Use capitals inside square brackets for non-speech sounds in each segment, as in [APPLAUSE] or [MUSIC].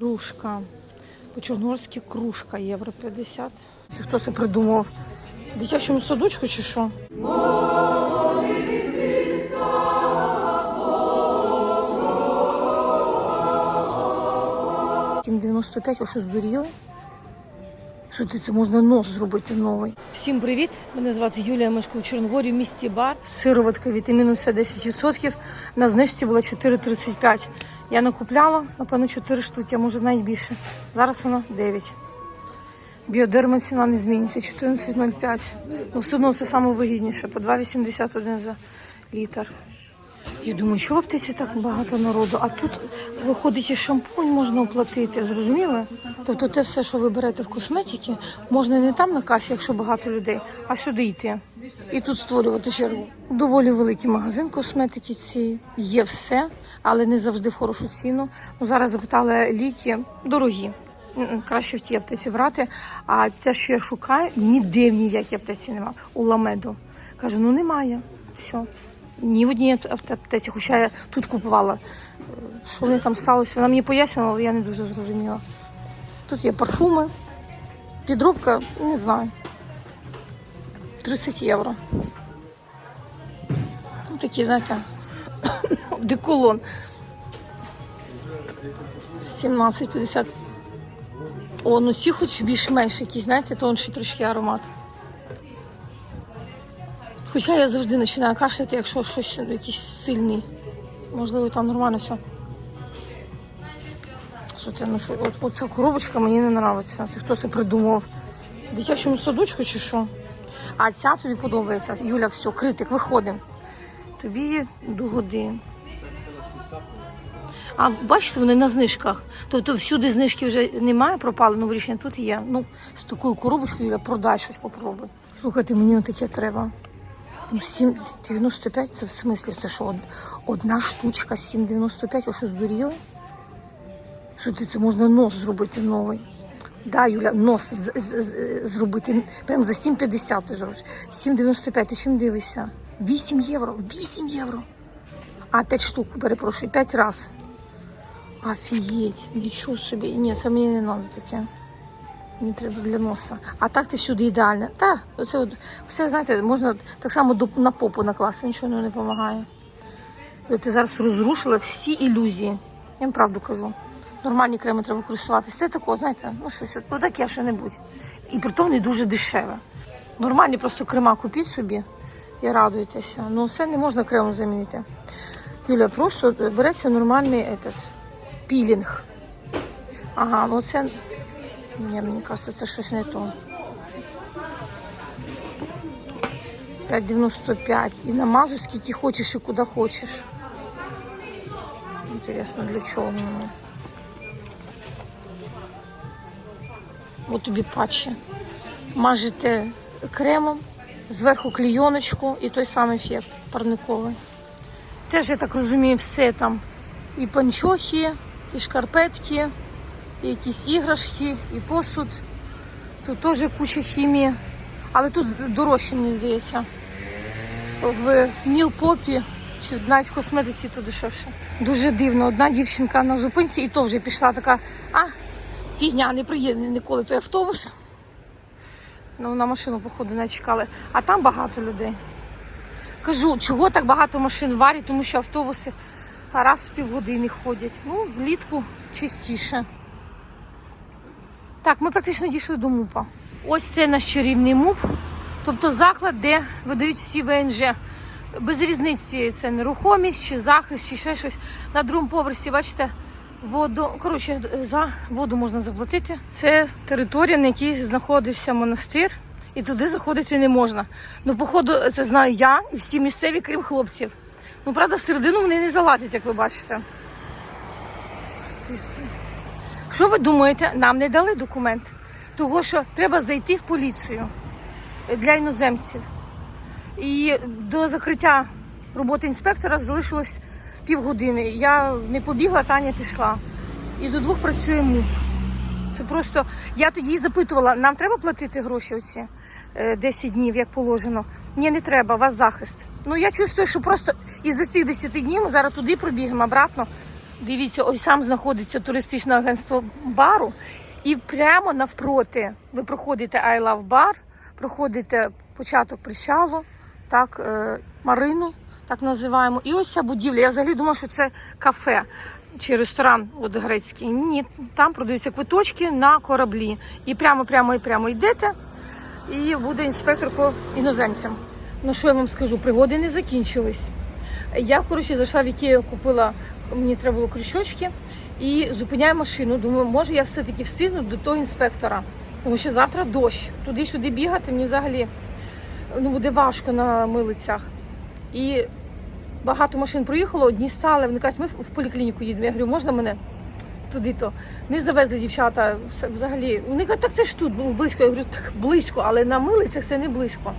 Кружка. По-чорногорськи кружка євро 50. Це Хто це придумав? В дитячому садочку чи що? Сім 95, ви що здуріли? Ти це можна нос зробити новий? Всім привіт! Мене звати Юлія Мешко у Чорногорі в місті Бар. Сироватка вітаміну С 10%. На знижці була 4,35. Я накупляла, напевно, 4 штуки, а може навіть більше. Зараз вона 9. Біодерма ціна не зміниться, 14,05. Ну, все одно це саме вигідніше, по 2,81 за літр. Я думаю, що в аптеці так багато народу, а тут виходить і шампунь можна оплатити, зрозуміли? Тобто те все, що ви берете в косметики, можна не там на касі, якщо багато людей, а сюди йти. І тут створювати чергу. Доволі великий магазин косметики цієї. Є все, але не завжди в хорошу ціну. Ну, зараз запитали ліки дорогі. Краще в тій аптеці брати. А те, що я шукаю, ніде в ніякій аптеці немає. У ламеду. Кажу, ну немає. Все. Ні в одній ап- аптеці, хоча я тут купувала. Що вони там сталося? Вона мені пояснювала, але я не дуже зрозуміла. Тут є парфуми, підробка, не знаю. 30 євро. Такі, знаєте, [COUGHS] деколон. 17,50. О, ну ці хоч більш-менш якісь, знаєте, тонший трошки аромат. Хоча я завжди починаю кашляти, якщо щось якийсь сильний. Можливо, там нормально все. Що ти, ну що, от, оця коробочка мені не подобається. Хто це придумав? Дитячому садочку чи що? А ця тобі подобається. Юля, все, критик, виходимо. Тобі до годин. А бачите, вони на знижках. Тобто всюди знижки вже немає, пропали, ну вирішення тут є. Ну, з такою коробочкою Юля, продай щось попробуй. Слухайте, мені таке треба. Ну, 7,95 це в смислі, це що, одна штучка 7,95, ви що здуріли? Ти це можна нос зробити новий? Да, Юля, нос з- з- з- зробити прям за 7,50 ти зробиш. 7,95, ти чим дивишся? 8 євро, 8 євро. А 5 штук, перепрошую, 5 раз. Офігеть, нічого собі. Ні, це мені не треба таке. Не треба для носа. А так ти всюди ідеальна. Та, оце от, все, знаєте, можна так само до, на попу накласти, нічого не допомагає. Ти зараз розрушила всі ілюзії. Я вам правду кажу. Нормальні креми треба користуватися. Це таке, знаєте, ну щось, от, ну таке що-небудь. І при тому не дуже дешеве. Нормальні просто крема купіть собі і радуйтеся. Ну це не можна кремом замінити. Юля, просто береться нормальний этот, пілінг. Ага, ну це ні, мені кажется, це щось не то. 5,95. І намазу скільки хочеш і куди хочеш. Інтересно, для чого мені. Ось тобі патчі. Мажете кремом, зверху клійоночку і той самий ефект парниковий. Теж, я так розумію, все там. І панчохи, і шкарпетки, і якісь іграшки, і посуд. Тут теж куча хімії. Але тут дорожче, мені здається. В мілпопі чи навіть в косметиці то дешевше. Дуже дивно. Одна дівчинка на зупинці і то вже пішла така, а, фігня, не приїде ніколи той автобус. Ну, на машину, походу, не чекали. А там багато людей. Кажу, чого так багато машин варять, тому що автобуси раз в півгодини ходять. Ну, влітку чистіше. Так, ми практично дійшли до МУПа. Ось це наш чарівний МУП, тобто заклад, де видають всі ВНЖ. Без різниці це нерухомість, чи захист, чи ще щось. На другому поверсі, бачите, воду. Коротше, за воду можна заплатити. Це територія, на якій знаходився монастир, і туди заходити не можна. Ну, походу, це знаю я і всі місцеві, крім хлопців. Ну, правда, всередину вони не залазять, як ви бачите. Стисти. Що ви думаєте? Нам не дали документ. Того, що треба зайти в поліцію для іноземців. І до закриття роботи інспектора залишилось півгодини. Я не побігла, Таня пішла. І до двох працює МУП. Це просто. Я тоді запитувала, нам треба платити гроші оці е, 10 днів, як положено. Ні, не треба, у вас захист. Ну я чувствую, що просто із-за цих 10 днів ми зараз туди пробігаємо, обратно. Дивіться, ось там знаходиться туристичне агентство бару, і прямо навпроти ви проходите I Love Bar, проходите початок причалу, так, е, Марину, так називаємо. І ось ця будівля. Я взагалі думала, що це кафе чи ресторан от грецький. Ні, там продаються квиточки на кораблі. І прямо, прямо і прямо йдете, і буде інспектор по іноземцям. Ну що я вам скажу, пригоди не закінчились. Я, коротше, зайшла в Ікею, купила, мені треба було крючочки і зупиняю машину. Думаю, може я все-таки встигну до того інспектора. Тому що завтра дощ. Туди-сюди бігати мені взагалі ну, буде важко на милицях. І багато машин проїхало, одні стали. Вони кажуть, ми в поліклініку їдемо. Я говорю, можна мене туди-то? Не завезли дівчата взагалі. Вони кажуть, так це ж тут було близько. Я говорю, так близько, але на милицях це не близько.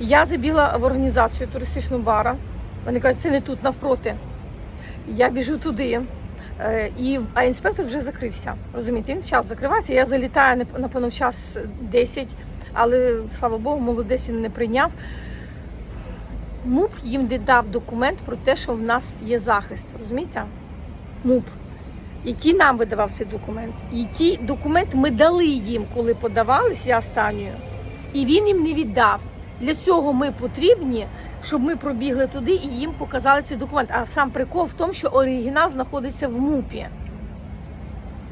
Я забігла в організацію туристичного бара. Вони кажуть, це не тут, навпроти. Я біжу туди. Е, І, а інспектор вже закрився. Розумієте, він час закривається. Я залітаю напевно в час 10, але слава Богу, молодець він не прийняв. МУП їм не дав документ про те, що в нас є захист. Розумієте? МУП. Який нам видавав цей документ? Який документ ми дали їм, коли подавались, я останньою, і він їм не віддав. Для цього ми потрібні, щоб ми пробігли туди і їм показали цей документ. А сам прикол в тому, що оригінал знаходиться в МУПі.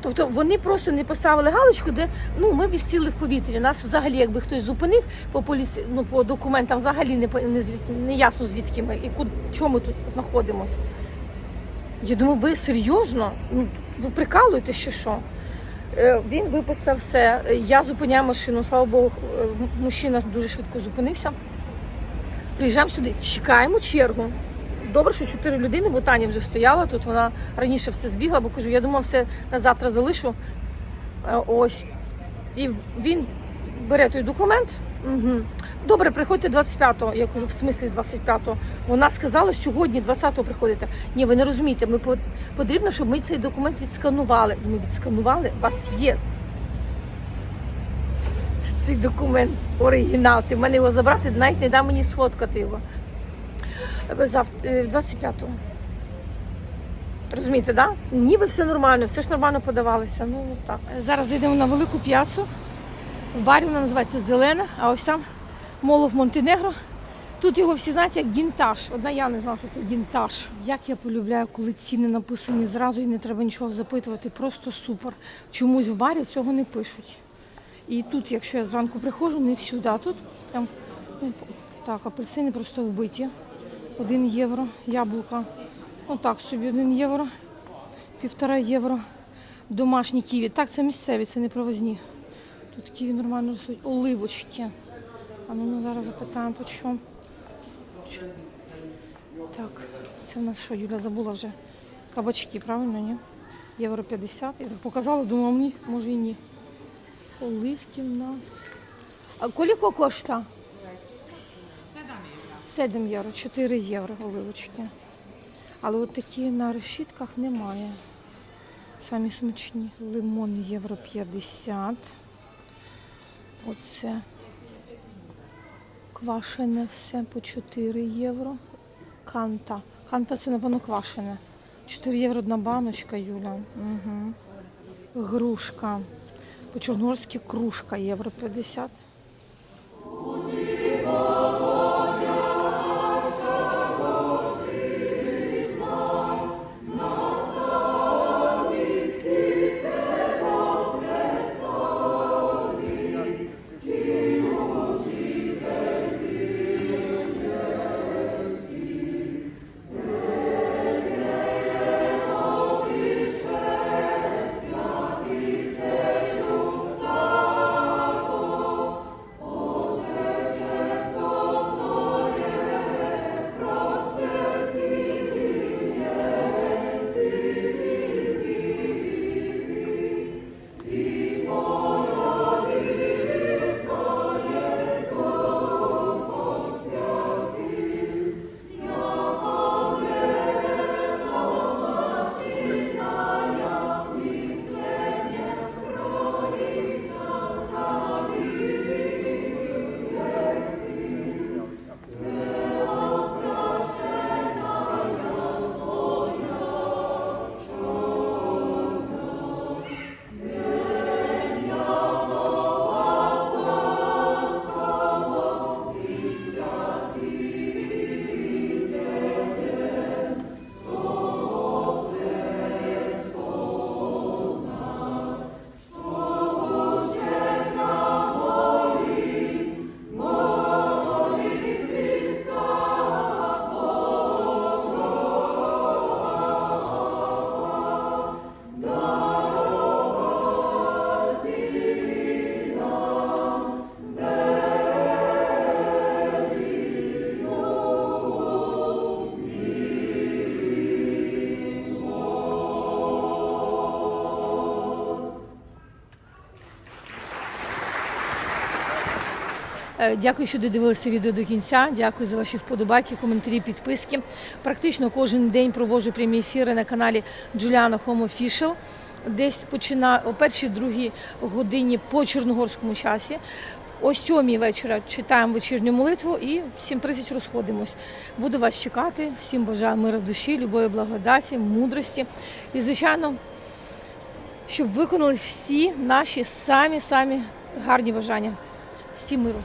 Тобто вони просто не поставили галочку, де ну ми висіли в повітрі. Нас взагалі, якби хтось зупинив по поліці, ну по документам, взагалі не не, не ясно звідки ми і куди чому ми тут знаходимось. Я думаю, ви серйозно? Ну, ви прикалуєте, що що? Е, Він виписав все. Я зупиняю машину. Слава Богу, е, мужчина дуже швидко зупинився. Приїжджаємо сюди, чекаємо чергу. Добре, що чотири людини, бо Таня вже стояла тут. Вона раніше все збігла, бо кажу, я думала, все на завтра залишу. Е, Ось. І він бере той документ. Угу. Добре, приходьте 25-го. Я кажу, в смислі 25-го. Вона сказала, сьогодні 20-го приходите. Ні, ви не розумієте, ми потрібно, щоб ми цей документ відсканували. Ми відсканували, у вас є цей документ, оригінал. Ти в мене його забрати, навіть не дав мені сфоткати його. Зав... е, 25-го. Розумієте? Да? Ніби все нормально, все ж нормально подавалося. Ну так. Зараз йдемо на велику п'яцу. В барі вона називається Зелена, а ось там Молов Монтенегро. Тут його всі знають як гінтаж. Одна я не знала, що це гінтаж. Як я полюбляю, коли ціни написані зразу і не треба нічого запитувати. Просто супер. Чомусь в барі цього не пишуть. І тут, якщо я зранку приходжу, не всюди, а тут там ну, так, апельсини просто вбиті. Один євро, яблука. Отак собі один євро, півтора євро. Домашні ківі. Так, це місцеві, це не провозні. Тут ківі нормально ростуть. Оливочки. А ну ми зараз запитаємо, по чому. Так, це у нас що, Юля забула вже. Кабачки, правильно, ні? Євро 50. Я так показала, думала, ні, може і ні. Оливки в нас. А коліко коштує? 7 євро, 4 євро оливочки. Але от такі на решітках немає. Самі смачні. Лимон євро 50. Оце квашене все по 4 євро. Канта. Канта це, напевно, квашене. 4 євро одна баночка, Юля. Угу. Грушка. По-чорногорськи кружка євро 50. Дякую, що додивилися відео до кінця. Дякую за ваші вподобайки, коментарі, підписки. Практично кожен день проводжу прямі ефіри на каналі Juliana Home Official. Десь почина о першій другій годині по чорногорському часі. О сьомій вечора читаємо вечірню молитву і в 7.30 розходимось. Буду вас чекати. Всім бажаю мира в душі, любої благодаті, мудрості. І, звичайно, щоб виконали всі наші самі-самі гарні бажання. Всім миру.